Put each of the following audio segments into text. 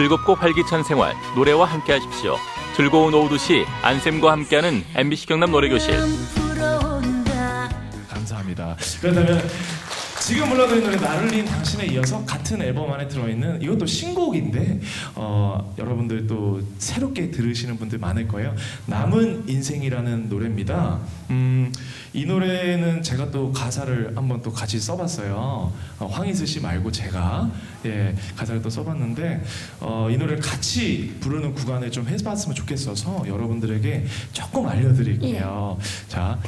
즐겁고 활기찬 생활 노래와 함께 하십시오. 즐거운 오후 2시 안쌤과 함께하는 MBC 경남 노래교실. 감사합니다. 그렇다면 지금 불러드린 노래 나를 린 당신에 이어서 같은 앨범 안에 들어있는 이것도 신곡인데 어, 여러분들 또 새롭게 들으시는 분들 많을 거예요. 남은 인생이라는 노래입니다. 음, 이 노래는 제가 또 가사를 한번 또 같이 써봤어요. 어, 황희수 씨 말고 제가 예, 가사를 또 써봤는데 어, 이 노래를 같이 부르는 구간을 좀 해봤으면 좋겠어서 여러분들에게 조금 알려드릴게요. 자.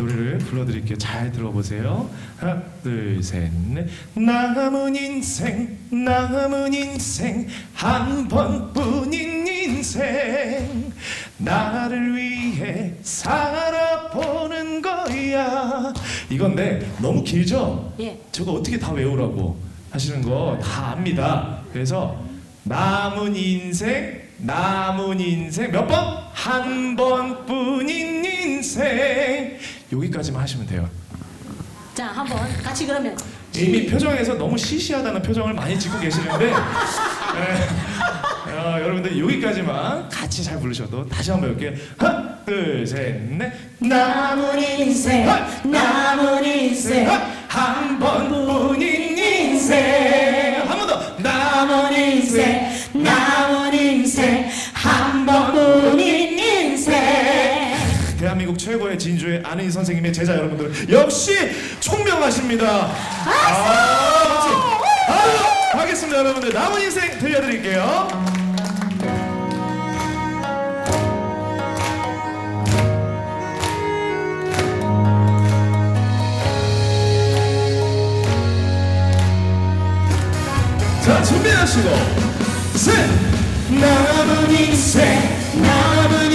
노래를 불러드릴게요. 잘 들어보세요. 하나, 둘, 셋, 넷. 남은 인생, 남은 인생, 한 번뿐인 인생. 나를 위해 살아보는 거야. 이건데 너무 길죠? 예. 저거 어떻게 다 외우라고 하시는 거 다 압니다. 그래서 남은 인생, 남은 인생 몇 번? 한 번뿐인. 여기까지만 하시면 돼요. 자, 한번 같이 그러면 이미 표정에서 너무 시시하다는 표정을 많이 짓고 계시는데 에, 어, 여러분들 여기까지만 같이 잘 부르셔도 다시 한번 해볼게요. 하나, 둘, 셋, 넷. 남은 인생, 남은 인생, 한 번뿐인 인생. 한 번 더. 남은 인생, 대한민국 최고의 진주의 안은희 선생님의 제자 여러분들 역시 총명하십니다. 아, 멋지. 아, 하겠습니다 여러분들 남은 인생 들려드릴게요. 자 준비하시고 셋 남은 인생 남은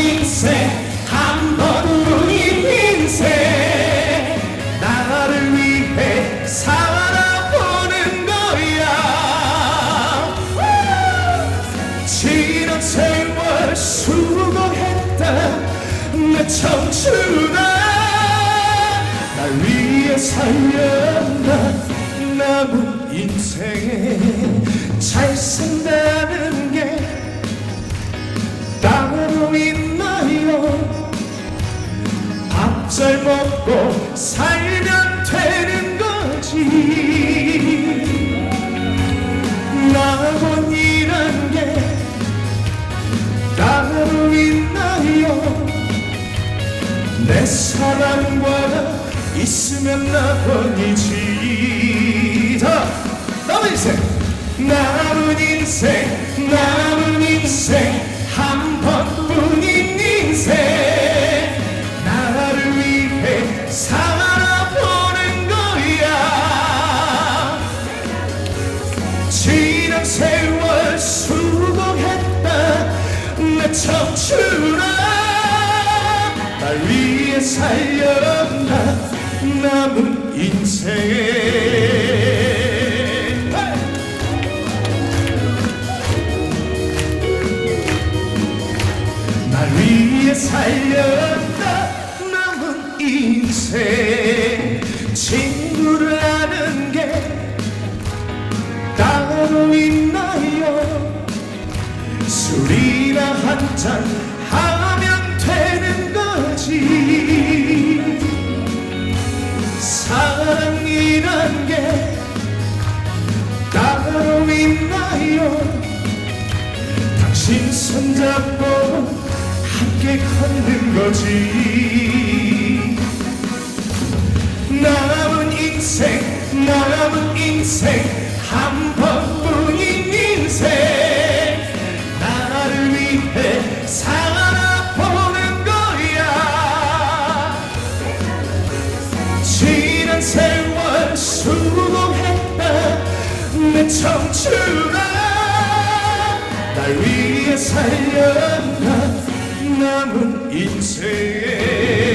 내 청춘아 날 위해 살렸나 남은 인생에 잘 산다는 게 따로 있나요 밥잘 먹고 살 내 사랑과 있으면 자 남은 인생 남은 인생 남은 인생 한 번뿐인 인생. 나를 위해 살아보는 거야. 지난 세월 수고했다. 내 청춘아 날 위해 살렸나? 남은 인생에. 날 위해 살렸다 남은 인생 친구를 아는 게 따로 있나요? 술이나 한잔 당신 손잡고 함께 걷는 거지. 남은 인생 남은 인생 한 번뿐인 인생. 나를 위해 살아보는 거야. 지난 세월 수고했다. 내 청춘아 날 위해 살렸나? 남은 인생